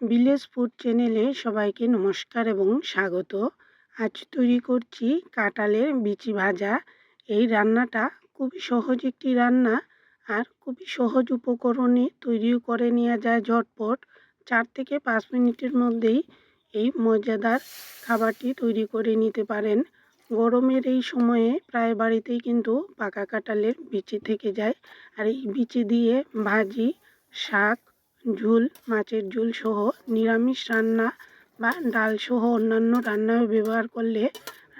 Village food চ্যানেলে সবাইকে নমস্কার এবং স্বাগত। আজ তৈরি করছি কাঁঠালের বিচি ভাজা। এই রান্নাটা খুবই সহজ একটি রান্না আর খুবই সহজ উপকরণে তৈরিও করে নেওয়া যায় ঝটপট। চার থেকে পাঁচ মিনিটের মধ্যেই এই মজাদার খাবারটি তৈরি করে নিতে পারেন। গরমের এই সময়ে প্রায় বাড়িতেই কিন্তু পাকা কাঁঠালের বিচি থেকে যায়। আর এই বিচি দিয়ে ভাজি, শাক ঝোল, মাছের ঝোল সহ নিরামিষ রান্না বা ডাল সহ অন্যান্য রান্নায় ব্যবহার করলে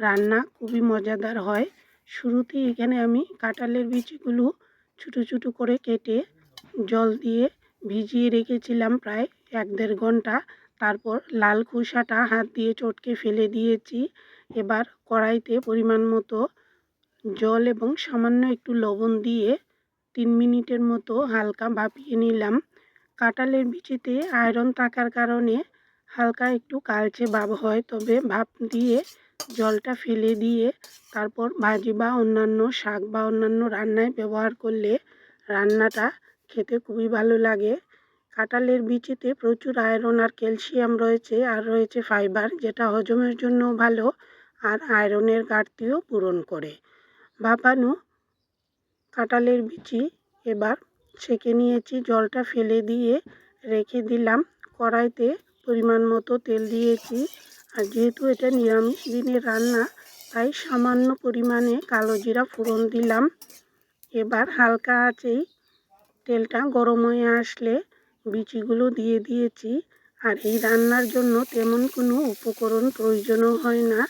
রান্না খুবই মজাদার হয়। শুরুতেই এখানে আমি কাঁঠালের বীজগুলো ছোটো ছোটো করে কেটে জল দিয়ে ভিজিয়ে রেখেছিলাম প্রায় এক দেড় ঘণ্টা। তারপর লাল খোসাটা হাত দিয়ে চটকে ফেলে দিয়েছি। এবার কড়াইতে পরিমাণ মতো জল এবং সামান্য একটু লবণ দিয়ে তিন মিনিটের মতো হালকা ভাপিয়ে নিলাম। কাঁঠালের বিচিতে আয়রন থাকার কারণে হালকা একটু কালচে ভাব হয়। তবে ভাপ দিয়ে জলটা ফেলে দিয়ে তারপর ভাজি বা অন্যান্য শাক বা অন্যান্য রান্নায় ব্যবহার করলে রান্নাটা খেতে খুবই ভালো লাগে। কাঁঠালের বিচিতে প্রচুর আয়রন আর ক্যালসিয়াম রয়েছে আর রয়েছে ফাইবার, যেটা হজমের জন্য ভালো আর আয়রনের ঘাটতিও পূরণ করে। ভাপানো কাঁঠালের বিচি এবার ছেঁকে নিয়েছি, জলটা ফেলে দিয়ে রেখে দিলাম। কড়াইতে পরিমাণ মতো তেল দিয়েছি। আর যেহেতু এটা নিরামিষ দিনের রান্না, তাই সামান্য পরিমাণে কালো জিরা ফোড়ন দিলাম। এবার হালকা আঁচেই তেলটা গরম হয়ে আসলে বিচিগুলো দিয়ে দিয়েছি। আর এই রান্নার জন্য তেমন কোনো উপকরণ প্রয়োজনও হয় না।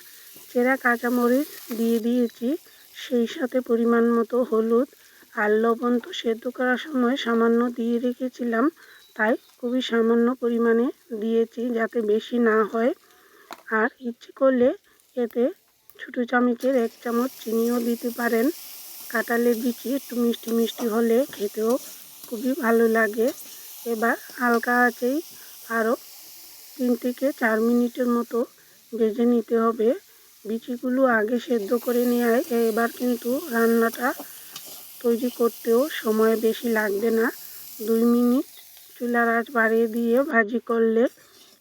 চেরা কাঁচামরিচ দিয়ে দিয়েছি, সেই সাথে পরিমাণ মতো হলুদ আর লবণ তো সেদ্ধ করার সময় সামান্য দিয়ে রেখেছিলাম। তাই খুবই সামান্য পরিমাণে দিয়েছি যাতে বেশি না হয়। আর ইচ্ছে করলে এতে ছোটো চামচের এক চামচ চিনিও দিতে পারেন। কাঁঠালের বিচি একটু মিষ্টি মিষ্টি হলে খেতেও খুবই ভালো লাগে। এবার হালকা আছেই আরও তিন থেকে চার মিনিটের মতো ভেজে নিতে হবে। বিচিগুলো আগে সেদ্ধ করে নেওয়ায় এবার কিন্তু রান্নাটা তৈরি করতেও সময় বেশি লাগবে না। দুই মিনিট চুলার আঁচ বাড়িয়ে দিয়ে ভাজি করলে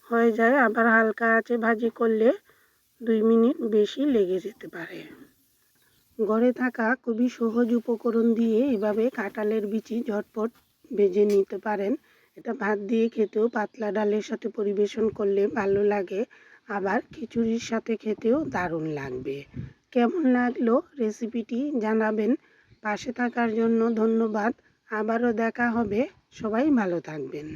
হয়ে যায়, আবার হালকা আঁচে ভাজি করলে দুই মিনিট বেশি লেগে যেতে পারে। ঘরে থাকা খুবই সহজ উপকরণ দিয়ে এভাবে কাঁঠালের বিচি ঝটপট ভেজে নিতে পারেন। এটা ভাত দিয়ে খেতেও পাতলা ডালের সাথে পরিবেশন করলে ভালো লাগে, আবার খিচুড়ির সাথে খেতেও দারুণ লাগবে। কেমন লাগল রেসিপিটি জানাবেন পাশে থাকার জন্য ধন্যবাদ। আবারও দেখা হবে। সবাই ভালো থাকবেন।